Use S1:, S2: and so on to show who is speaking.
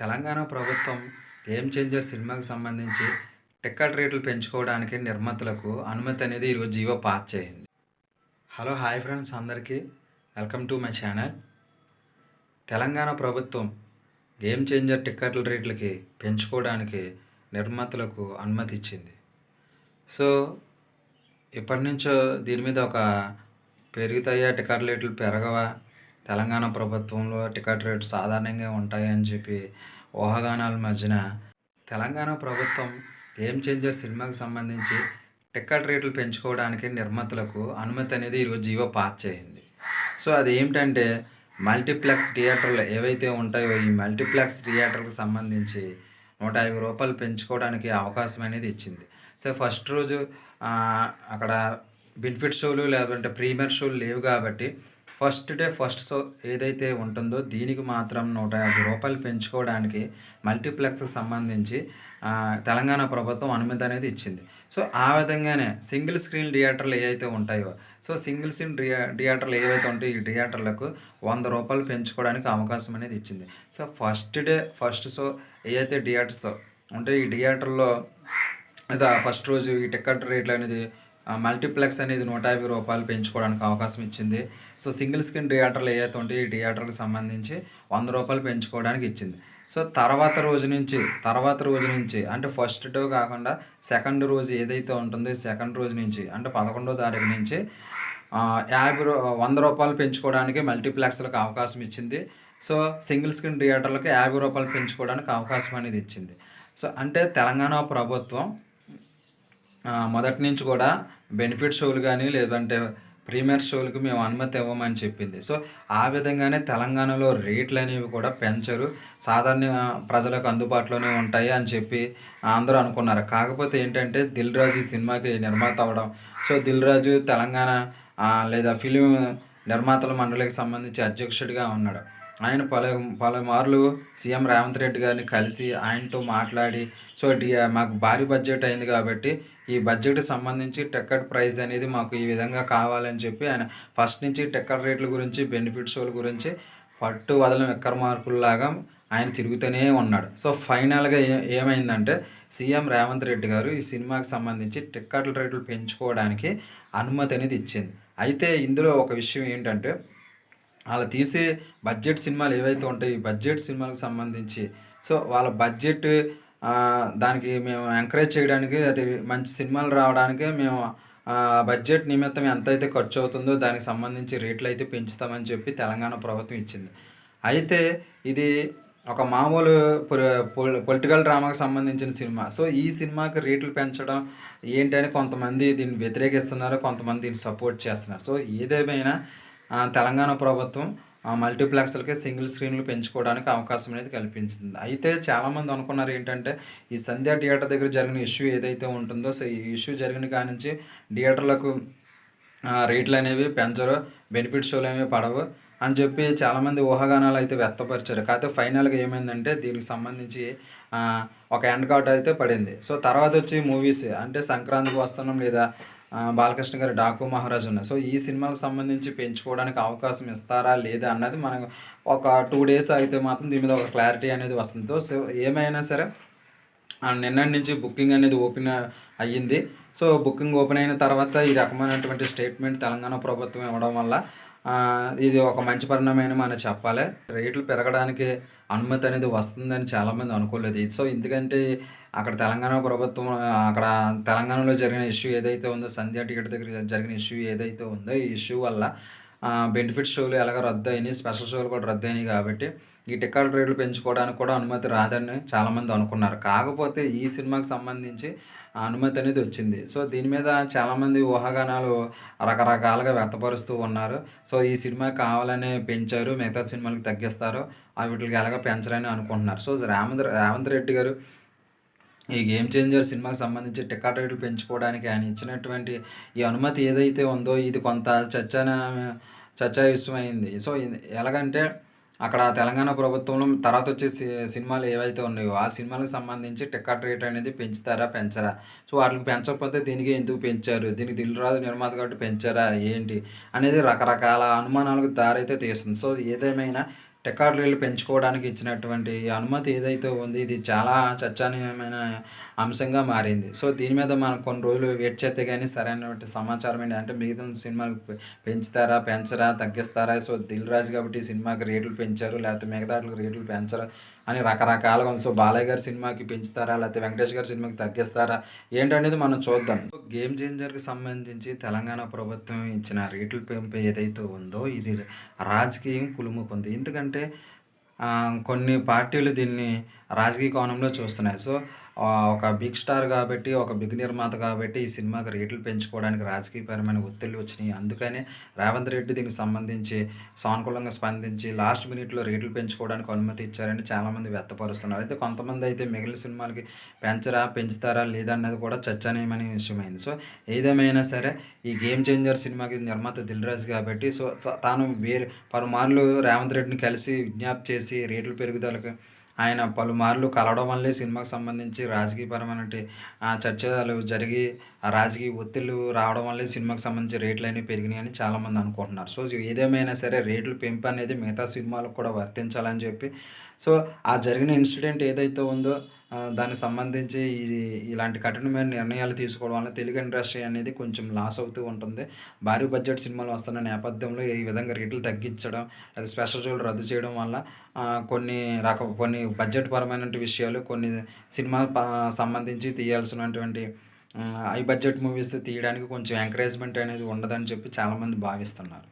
S1: తెలంగాణ ప్రభుత్వం game changer సినిమాకి సంబంధించి టికెట్ రేట్లు పెంచుకోవడానికి నిర్మాతలకు అనుమతి అనేది ఈరోజు జీవో పాస్ చేయింది. హలో హాయ్ ఫ్రెండ్స్ అందరికీ. Welcome to my channel. Telangana ప్రభుత్వం గేమ్ చేంజర్ టికెట్ల రేట్లకి పెంచుకోవడానికి నిర్మాతలకు అనుమతి ఇచ్చింది. సో ఇప్పటి నుంచో దీని మీద ఒక పెరుగుతాయా టికెట్ రేట్లు పెరగవా? తెలంగాణ ప్రభుత్వంలో టికెట్ రేట్లు సాధారణంగా ఉంటాయని చెప్పి ఊహాగానాల మధ్యన తెలంగాణ ప్రభుత్వం గేమ్ చేంజర్ సినిమాకి సంబంధించి టికెట్ రేట్లు పెంచుకోవడానికి నిర్మాతలకు అనుమతి అనేది ఈరోజు జీవో పాస్ చేయింది. సో అది ఏమిటంటే మల్టీప్లెక్స్ థియేటర్లు ఏవైతే ఉంటాయో ఈ మల్టీప్లెక్స్ థియేటర్కి సంబంధించి నూట యాభై రూపాయలు పెంచుకోవడానికి అవకాశం అనేది ఇచ్చింది. సో ఫస్ట్ రోజు అక్కడ బెనిఫిట్ షోలు లేదంటే ప్రీమియర్ షోలు లేవు కాబట్టి ఫస్ట్ డే ఫస్ట్ షో ఏదైతే ఉంటుందో దీనికి మాత్రం నూట యాభై రూపాయలు పెంచుకోవడానికి మల్టీప్లెక్స్ సంబంధించి తెలంగాణ ప్రభుత్వం అనుమతి అనేది ఇచ్చింది. సో ఆ విధంగానే సింగిల్ స్క్రీన్ థియేటర్లు ఏవైతే ఉంటాయో సో సింగిల్ స్క్రీన్ థియే థియేటర్లు ఏవైతే ఉంటాయో ఈ థియేటర్లకు వంద రూపాయలు పెంచుకోవడానికి అవకాశం అనేది ఇచ్చింది. So first day first show ఏవైతే థియేటర్స్ ఉంటే ఈ థియేటర్లో లేదా ఫస్ట్ రోజు ఈ టికెట్ రేట్లు అనేది మల్టీప్లెక్స్ అనేది నూట యాభై రూపాయలు పెంచుకోవడానికి అవకాశం ఇచ్చింది. సో సింగిల్ స్క్రీన్ థియేటర్లు ఏవైతే ఉంటాయో ఈ థియేటర్కి సంబంధించి వంద రూపాయలు పెంచుకోవడానికి ఇచ్చింది. సో తర్వాత రోజు నుంచి తర్వాత రోజు నుంచి అంటే ఫస్ట్ డే కాకుండా సెకండ్ రోజు ఏదైతే ఉంటుందో సెకండ్ రోజు నుంచి అంటే పదకొండో తారీఖు నుంచి యాభై రూ వంద రూపాయలు పెంచుకోవడానికి మల్టీప్లెక్స్లకు అవకాశం ఇచ్చింది. సో సింగిల్ స్క్రీన్ థియేటర్లకు యాభై రూపాయలు పెంచుకోవడానికి అవకాశం అనేది ఇచ్చింది. సో అంటే తెలంగాణ ప్రభుత్వం మొదటి నుంచి కూడా బెనిఫిట్ షోలు కానీ లేదంటే ప్రీమియర్ షోలకు మేము అనుమతి ఇవ్వమని చెప్పింది. సో ఆ విధంగానే తెలంగాణలో రేట్లు అనేవి కూడా పెంచరు. సాధారణ ప్రజలకు అందుబాటులోనే ఉంటాయి అని చెప్పి అందరూ అనుకున్నారు. కాకపోతే ఏంటంటే దిల్ రాజు ఈ సినిమాకి నిర్మాత అవ్వడం. సో దిల్ రాజు తెలంగాణ లేదా ఫిలిం నిర్మాతల మండలికి సంబంధించి అధ్యక్షుడిగా ఉన్నాడు. ఆయన పలు పలుమార్లు సీఎం రేవంత్ రెడ్డి గారిని కలిసి ఆయనతో మాట్లాడి సో మాకు భారీ బడ్జెట్ అయింది కాబట్టి ఈ బడ్జెట్ సంబంధించి టికెట్ ప్రైస్ అనేది మాకు ఈ విధంగా కావాలని చెప్పి ఆయన ఫస్ట్ నుంచి టికెట్ రేట్ల గురించి బెనిఫిట్ షోల గురించి పట్టు వదలం ఎక్కర మార్పుల్లాగా ఆయన తిరుగుతూనే ఉన్నాడు. సో ఫైనల్గా ఏ ఏమైందంటే సీఎం రేవంత్ రెడ్డి గారు ఈ సినిమాకి సంబంధించి టిక్కెట్ల రేట్లు పెంచుకోవడానికి అనుమతి అనేది ఇచ్చింది. అయితే ఇందులో ఒక విషయం ఏంటంటే వాళ్ళు తీసే బడ్జెట్ సినిమాలు ఏవైతే ఉంటాయి ఈ బడ్జెట్ సినిమాలకు సంబంధించి సో వాళ్ళ బడ్జెట్ దానికి మేము ఎంకరేజ్ చేయడానికి అది మంచి సినిమాలు రావడానికి మేము బడ్జెట్ నిమిత్తం ఎంత అయితే ఖర్చు అవుతుందో దానికి సంబంధించి రేట్లు అయితే పెంచుతామని చెప్పి తెలంగాణ ప్రభుత్వం ఇచ్చింది. అయితే ఇది ఒక మామూలు పొలిటికల్ డ్రామాకు సంబంధించిన సినిమా. సో ఈ సినిమాకి రేట్లు పెంచడం ఏంటని కొంతమంది దీన్ని వ్యతిరేకిస్తున్నారు కొంతమంది దీన్ని సపోర్ట్ చేస్తున్నారు. సో ఏదేమైనా తెలంగాణ ప్రభుత్వం మల్టీప్లెక్స్లకి సింగిల్ స్క్రీన్లు పెంచుకోవడానికి అవకాశం అనేది కల్పించింది. అయితే చాలామంది అనుకున్నారు ఏంటంటే ఈ సంధ్యా థియేటర్ దగ్గర జరిగిన ఇష్యూ ఏదైతే ఉంటుందో సో ఈ ఇష్యూ జరిగిన కాడి నుంచి థియేటర్లకు రేట్లు అనేవి పెంచరు బెనిఫిట్ షోలు అనేవి పడవు అని చెప్పి చాలామంది ఊహాగానాలు అయితే వ్యక్తపరిచారు. కాకపోతే ఫైనల్గా ఏమైందంటే దీనికి సంబంధించి ఒక ఎండ్ కార్డ్ అయితే పడింది. సో తర్వాత వచ్చి మూవీస్ అంటే సంక్రాంతికి వస్తున్నాం లేదా బాలకృష్ణ గారి డాకు మహారాజు ఉన్నాయి సో ఈ సినిమాలకు సంబంధించి పెంచుకోవడానికి అవకాశం ఇస్తారా లేదా అన్నది మనం ఒక టూ డేస్ అయితే మాత్రం దీని మీద ఒక క్లారిటీ అనేది వస్తుంది. సో ఏమైనా సరే నిన్నటి నుంచి బుకింగ్ అనేది ఓపెన్ అయ్యింది. సో బుకింగ్ ఓపెన్ అయిన తర్వాత ఈ రకమైనటువంటి స్టేట్మెంట్ తెలంగాణ ప్రభుత్వం ఇవ్వడం వల్ల ఇది ఒక మంచి పరిణామం మనం చెప్పాలి. రేట్లు పెరగడానికి అనుమతి అనేది వస్తుందని చాలామంది అనుకోలేదు. సో ఎందుకంటే అక్కడ తెలంగాణ ప్రభుత్వం అక్కడ తెలంగాణలో జరిగిన ఇష్యూ ఏదైతే ఉందో సంధ్యా టికెట్ దగ్గర జరిగిన ఇష్యూ ఏదైతే ఉందో ఈ ఇష్యూ వల్ల బెనిఫిట్ షోలు ఎలాగ రద్దు అయినాయి స్పెషల్ షోలు కూడా రద్దు అయినాయి కాబట్టి ఈ టికెట్ రేట్లు పెంచుకోవడానికి కూడా అనుమతి రాదని చాలామంది అనుకున్నారు. కాకపోతే ఈ సినిమాకి సంబంధించి అనుమతి అనేది వచ్చింది. సో దీని మీద చాలామంది ఊహాగానాలు రకరకాలుగా వ్యక్తపరుస్తూ ఉన్నారు. సో ఈ సినిమా కావాలని పెంచారు మిగతా సినిమాలకు తగ్గిస్తారు ఆ వీటికి ఎలాగ పెంచరని అనుకుంటున్నారు. సో రేవంత్ రేవంత్ రెడ్డి గారు ఈ గేమ్ చేంజర్ సినిమాకి సంబంధించి టికెట్ రేట్లు పెంచుకోవడానికి ఆయన ఇచ్చినటువంటి ఈ అనుమతి ఏదైతే ఉందో ఇది కొంత చర్చన చర్చా సో ఎలాగంటే అక్కడ తెలంగాణ ప్రభుత్వంలో తర్వాత వచ్చే సి- సినిమాలు ఏవైతే ఉన్నాయో ఆ సినిమాలకు సంబంధించి టికెట్ రేట్ అనేది పెంచుతారా పెంచరా? సో వాటికి పెంచకపోతే దీనికి ఎందుకు పెంచారు? దీనికి దిల్ రాజు నిర్మాత కాబట్టి పెంచారా? ఏంటి? అనేది రకరకాల అనుమానాలకు దారైతే తీస్తుంది. సో ఏదేమైనా రికార్డులు పెంచుకోవడానికి ఇచ్చినటువంటి అనుమతి ఏదైతే ఉంది ఇది చాలా చర్చనీయమైన అంశంగా మారింది. సో దీని మీద మనం కొన్ని రోజులు వెయిట్ చేస్తే కానీ సరైనటువంటి సమాచారం ఏంటి? అంటే మిగతా సినిమాలు పెంచుతారా? పెంచరా? తగ్గిస్తారా? సో దిల్ రాజు కాబట్టి సినిమాకి రేట్లు పెంచారు. లేకపోతే మిగతా వాటికి రేట్లు పెంచరా? అని రకరకాలుగా ఉంది. సో బాలయ్య గారి సినిమాకి పెంచుతారా? లేకపోతే వెంకటేష్ గారి సినిమాకి తగ్గిస్తారా? ఏంటనేది మనం చూద్దాం. సో గేమ్ చేంజర్కి సంబంధించి తెలంగాణ ప్రభుత్వం ఇచ్చిన రేట్లు పెంపు ఏదైతే ఉందో ఇది రాజకీయం కులుముకుంది ఎందుకంటే కొన్ని పార్టీలు దీన్ని రాజకీయ కోణంలో చూస్తున్నాయి. సో ఒక బిగ్ స్టార్ కాబట్టి ఒక బిగ్ నిర్మాత కాబట్టి ఈ సినిమాకి రేట్లు పెంచుకోవడానికి రాజకీయపరమైన ఒత్తిళ్ళు వచ్చినాయి. అందుకనే రేవంత్ రెడ్డి దీనికి సంబంధించి సానుకూలంగా స్పందించి లాస్ట్ మినిట్లో రేట్లు పెంచుకోవడానికి అనుమతి ఇచ్చారని చాలామంది వ్యక్తపరుస్తున్నారు. అయితే కొంతమంది అయితే మిగిలిన సినిమాలకి పెంచరా పెంచుతారా లేదా అన్నది కూడా చర్చనీయమైన విషయమైంది. సో ఏదేమైనా సరే ఈ గేమ్ చేంజర్ సినిమాకి నిర్మాత దిల్రాజ్ కాబట్టి సో తాను వేరే పలుమార్లు రేవంత్ రెడ్డిని కలిసి విజ్ఞప్తి చేసి రేట్లు పెరుగుదలకు ఆయన పలుమార్లు కలవడం వల్లే సినిమాకి సంబంధించి రాజకీయపరమైన చర్చలు జరిగి ఆ రాజకీయ ఒత్తిళ్ళు రావడం వల్లే సినిమాకి సంబంధించి రేట్లు అనేవి పెరిగినాయని చాలామంది అనుకుంటున్నారు. సో ఏదేమైనా సరే రేట్లు పెంపు అనేది మిగతా సినిమాలకు కూడా వర్తించాలని చెప్పి. సో ఆ జరిగిన ఇన్సిడెంట్ ఏదైతే ఉందో దానికి సంబంధించి ఈ ఇలాంటి కఠినమైన నిర్ణయాలు తీసుకోవడం వల్ల తెలుగు ఇండస్ట్రీ అనేది కొంచెం లాస్ అవుతూ ఉంటుంది. భారీ బడ్జెట్ సినిమాలు వస్తున్న నేపథ్యంలో ఈ విధంగా రేట్లు తగ్గించడం లేదా స్పెషల్ షోలు రద్దు చేయడం వల్ల కొన్ని రక కొన్ని బడ్జెట్ పరమైన విషయాలు కొన్ని సినిమా సంబంధించి తీయాల్సినటువంటి హై బడ్జెట్ మూవీస్ తీయడానికి కొంచెం ఎంకరేజ్మెంట్ అనేది ఉండదని చెప్పి చాలామంది భావిస్తున్నారు.